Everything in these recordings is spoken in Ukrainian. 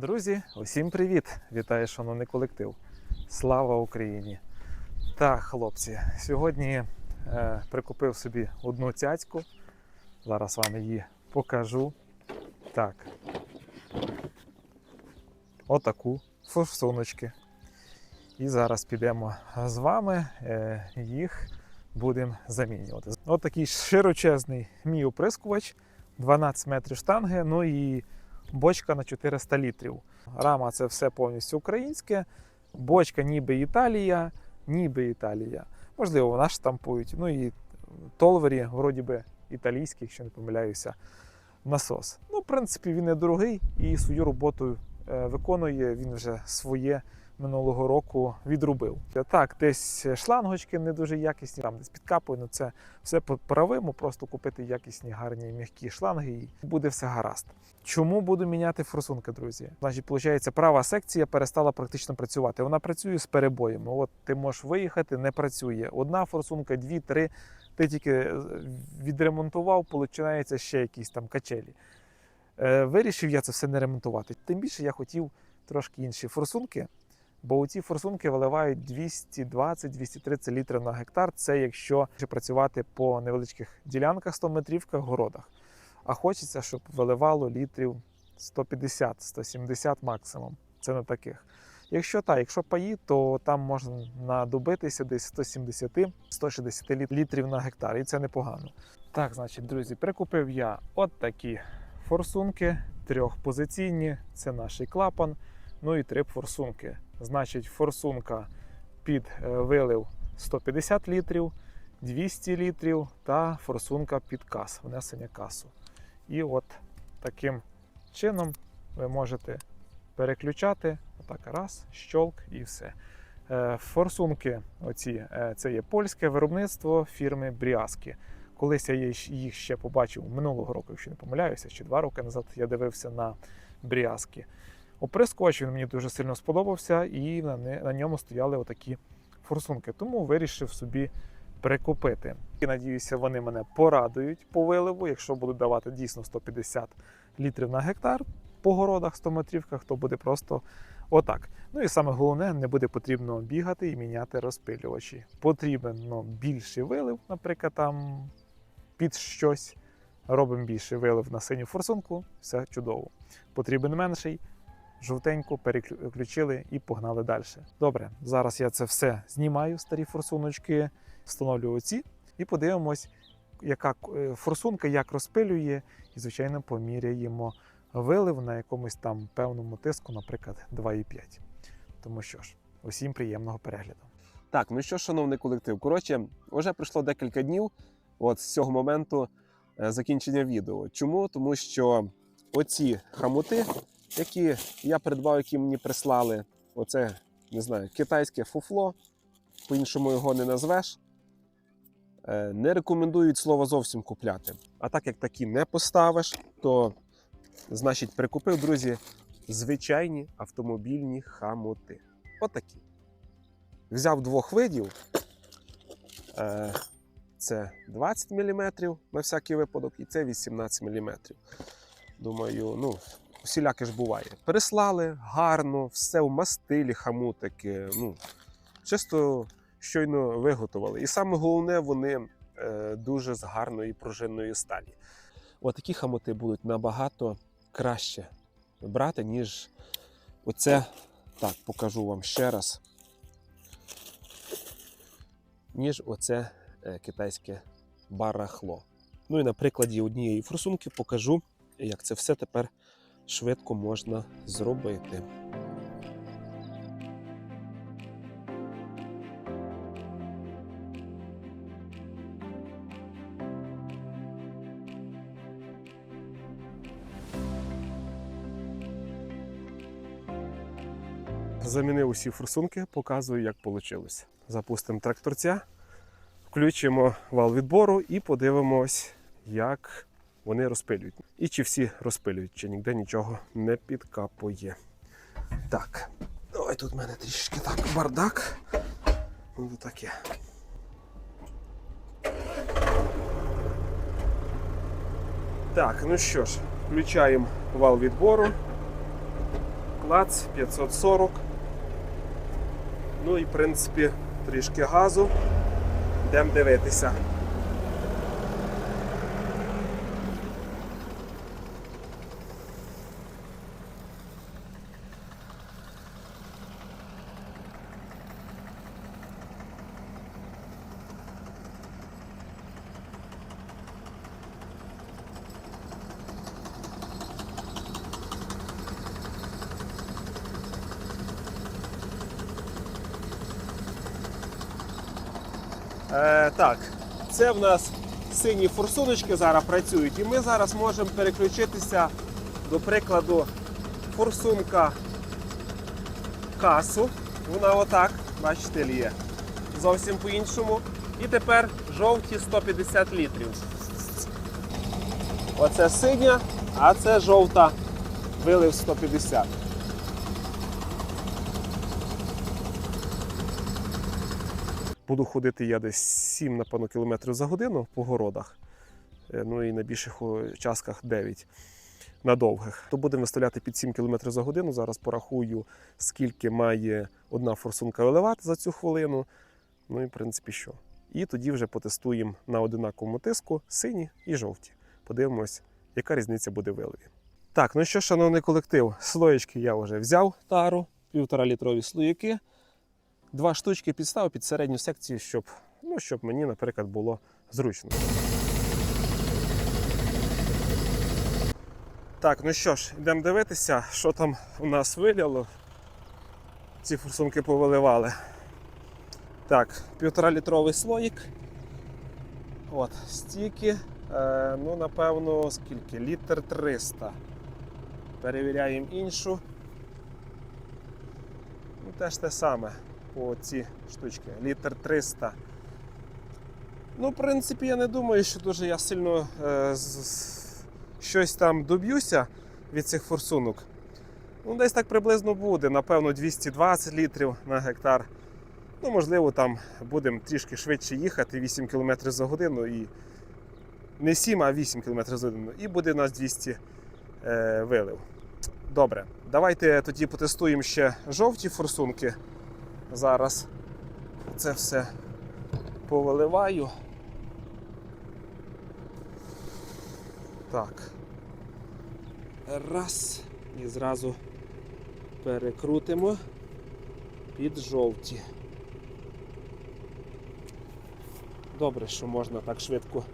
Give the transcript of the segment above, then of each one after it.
Друзі, усім привіт! Вітаю, шановний колектив. Слава Україні! Так, хлопці, сьогодні е, прикупив собі одну цяцьку. Зараз вам її покажу. Так. Отаку форсуночки. І зараз підемо з вами е, їх будемо замінювати. От широчезний мій оприскувач, 12 метрів штанги, ну і бочка на 400 літрів. Рама це все повністю українське. Бочка ніби Італія, ніби Італія. Можливо, вона штампують. Ну і толвері, вроді би, італійський, якщо не помиляюся, насос. Ну, в принципі, він не дорогий і свою роботу виконує. Він вже своє минулого року відрубив. Так, десь шлангочки не дуже якісні, там десь підкапує, ну це все поправимо, просто купити якісні, гарні, м'які шланги і буде все гаразд. Чому буду міняти форсунки, друзі? Значить, виходить, права секція перестала практично працювати. Вона працює з перебоями. От ти можеш виїхати, не працює. Одна форсунка, дві, три. Ти тільки е, відремонтував, починається ще якісь там качелі. Е, Вирішив я це все не ремонтувати. Тим більше я хотів трошки інші форсунки, бо ці форсунки виливають 220-230 літрів на гектар. Це якщо працювати по невеличких ділянках 100 метрівках, городах. А хочеться, щоб виливало літрів 150-170 максимум. Це на таких. Якщо так, якщо паї, то там можна надобитися десь 170-160 літрів на гектар, і це непогано. Так, значить, друзі, прикупив я от такі форсунки, трьохпозиційні, це наш клапан, ну і три форсунки. Значить, форсунка під е, вилив 150 літрів, 200 літрів та форсунка під кас, внесення касу. І от таким чином ви можете переключати. Отак, раз, щолк і все. Е, Форсунки, оці, е, це є польське виробництво фірми Бріаски. Колись я їх- ще побачив минулого року, якщо не помиляюся, чи два роки назад я дивився на Бріаски. Оприскувач він мені дуже сильно сподобався, і на, ньому стояли отакі форсунки. Тому вирішив собі прикупити. І надіюся, вони мене порадують по виливу. Якщо будуть давати дійсно 150 літрів на гектар по городах, 100 метрівках, то буде просто отак. Ну і саме головне, не буде потрібно бігати і міняти розпилювачі. Потрібен більший вилив, наприклад, там під щось. Робимо більший вилив на синю форсунку, все чудово. Потрібен менший, жовтеньку переключили і погнали далі. Добре, зараз я це все знімаю, старі форсуночки, встановлюю оці і подивимось, яка е, форсунка як розпилює, і, звичайно, поміряємо вилив на якомусь там певному тиску, наприклад, 2,5. Тому що ж, усім приємного перегляду. Так, ну що, шановний колектив, коротше, вже пройшло декілька днів от з цього моменту е, закінчення відео. Чому? Тому що оці хамути, які я придбав, які мені прислали, оце не знаю, китайське фуфло, по-іншому його не назвеш. е, Не рекомендують слово зовсім купляти. А так як такі не поставиш, то значить прикупив, друзі, звичайні автомобільні хамути. Отакі. Взяв двох видів. Це 20 мм на всякий випадок, і це 18 мм. Думаю, ну, усіляке ж буває. Переслали гарно, все в мастилі, хамутики. Ну, чисто щойно виготовили. І саме головне, вони е, дуже з гарної пружинної сталі. Отакі хамути будуть набагато краще брати, ніж оце. Так, покажу вам ще раз ніж оце китайське барахло. Ну і на прикладі однієї форсунки покажу, як це все тепер швидко можна зробити. Замінив усі форсунки, показую, як вийшло. Запустимо тракторця, включимо вал відбору і подивимось, як вони розпилюють. І чи всі розпилюють, чи ніде нічого не підкапує. Так, ой, тут в мене трішки так бардак. Ну, таке. Так, ну що ж, включаємо вал відбору. Лац 540. Ну і в принципі трішки газу. Йдемо дивитися. Е, так, це в нас сині форсуночки зараз працюють, і ми зараз можемо переключитися, до прикладу, форсунка касу. Вона отак, бачите, ліє. Зовсім по-іншому. І тепер жовті 150 літрів. Оце синя, а це жовта вилив 150. Буду ходити я десь 7, напевно, кілометрів за годину по городах. Е, Ну і на більших участках 9 на довгих. То будемо виставляти під 7 км за годину. Зараз порахую, скільки має одна форсунка виливати за цю хвилину. Ну і в принципі що. І тоді вже потестуємо на одинаковому тиску сині і жовті. Подивимось, яка різниця буде виливі. Так, ну що, шановний колектив, слоєчки я вже взяв тару, півтора літрові слоїки два штучки підставив під середню секцію, щоб, ну, щоб мені, наприклад, було зручно. Так, ну що ж, йдемо дивитися, що там у нас виляло. Ці форсунки повиливали. Так, півтора літровий слоїк. От, стільки. Е, ну, напевно, скільки? Літр 300. Перевіряємо іншу. Ну, теж те саме по ці штучки. Літр 300. Ну, в принципі, я не думаю, що дуже я сильно е, з- щось там доб'юся від цих форсунок. Ну, десь так приблизно буде. Напевно, 220 літрів на гектар. Ну, можливо, там будемо трішки швидше їхати, 8 км за годину і не 7, а 8 км за годину. І буде у нас 200 е, вилив. Добре, давайте тоді потестуємо ще жовті форсунки. Зараз це все повиливаю. Так. Раз. І зразу перекрутимо під жовті. Добре, що можна так швидко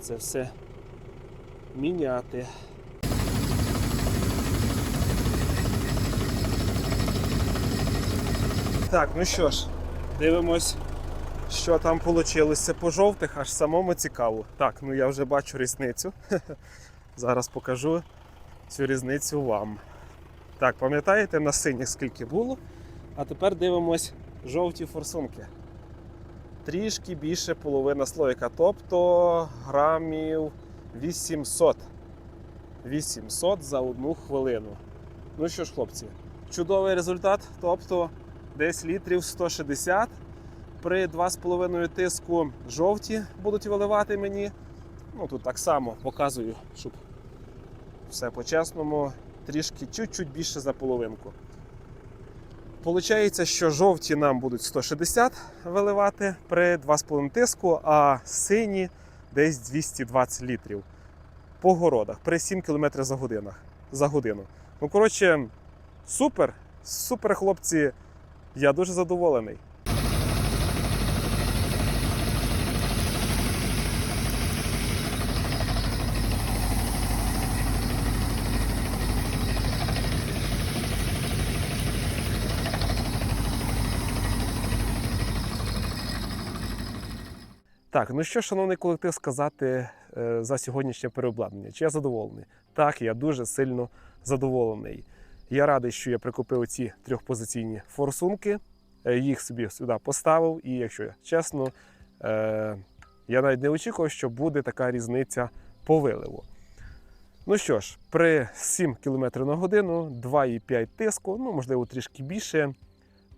це все міняти. Так, ну що ж, дивимось, що там вийшло по жовтих, аж самому цікаво. Так, ну я вже бачу різницю. Зараз покажу цю різницю вам. Так, пам'ятаєте, на синіх скільки було? А тепер дивимось жовті форсунки. Трішки більше половина слоїка, тобто грамів 800. 800 за одну хвилину. Ну що ж, хлопці, чудовий результат. Тобто десь літрів 160. При 2,5 тиску жовті будуть виливати мені. Ну тут так само показую, щоб все по-чесному, трішки чуть-чуть більше за половинку. Получається, що жовті нам будуть 160 виливати при 2,5 тиску, а сині десь 220 літрів по городах при 7 км за, годинах, за годину. Ну, коротше, супер, супер, хлопці. Я дуже задоволений. Так, ну що, шановний колектив, сказати е, за сьогоднішнє переобладнання? Чи я задоволений? Так, я дуже сильно задоволений. Я радий, що я прикупив ці трьохпозиційні форсунки, е, їх собі сюди поставив, і якщо чесно, е, я навіть не очікував, що буде така різниця по виливу. Ну що ж, при 7 км на годину, 2,5 тиску, ну можливо трішки більше.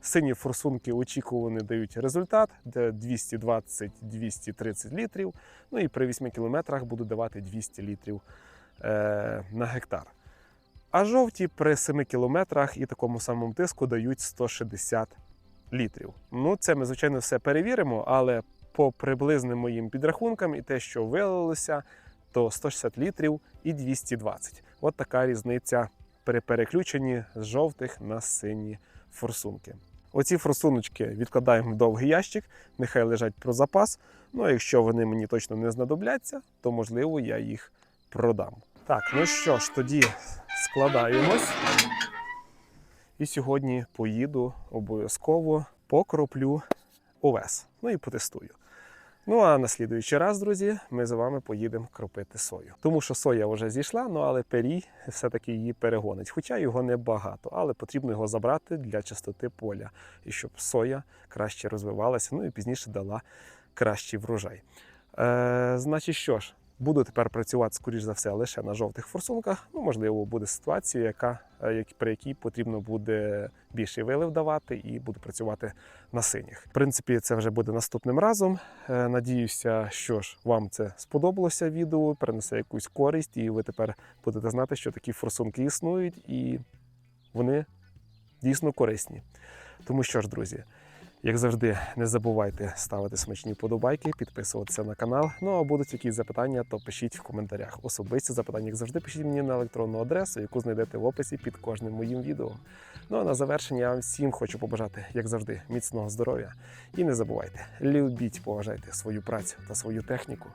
Сині форсунки очікувані дають результат, 220-230 літрів. Ну і при 8 кілометрах буду давати 200 літрів е, на гектар. А жовті при 7 кілометрах і такому самому тиску дають 160 літрів. Ну, це ми, звичайно, все перевіримо, але по приблизним моїм підрахункам і те, що вилилося, то 160 літрів і 220. От така різниця при переключенні з жовтих на сині форсунки. Оці форсуночки відкладаємо в довгий ящик, нехай лежать про запас. Ну а якщо вони мені точно не знадобляться, то можливо я їх продам. Так, ну що ж, тоді складаємось. І сьогодні поїду обов'язково покроплю овес. Ну і потестую. Ну а на слідуючий раз, друзі, ми з вами поїдемо кропити сою. Тому що соя вже зійшла, ну але перій все-таки її перегонить. Хоча його небагато, але потрібно його забрати для чистоти поля, і щоб соя краще розвивалася, ну і пізніше дала кращий врожай. Е, значить, що ж, буду тепер працювати, скоріш за все, лише на жовтих форсунках. Ну, можливо, буде ситуація, яка, е, при якій потрібно буде більший вилив давати, і буду працювати на синіх. В принципі, це вже буде наступним разом. Е, Надіюся, що ж вам це сподобалося відео, принесе якусь користь, і ви тепер будете знати, що такі форсунки існують, і вони дійсно корисні. Тому що ж, друзі, як завжди, не забувайте ставити смачні вподобайки, підписуватися на канал. Ну а будуть якісь запитання, то пишіть в коментарях. Особисті запитання, як завжди, пишіть мені на електронну адресу, яку знайдете в описі під кожним моїм відео. Ну а на завершення я вам всім хочу побажати, як завжди, міцного здоров'я. І не забувайте, любіть, поважайте свою працю та свою техніку.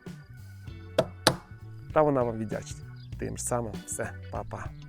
Та вона вам віддячить. Тим ж самим все, па-па.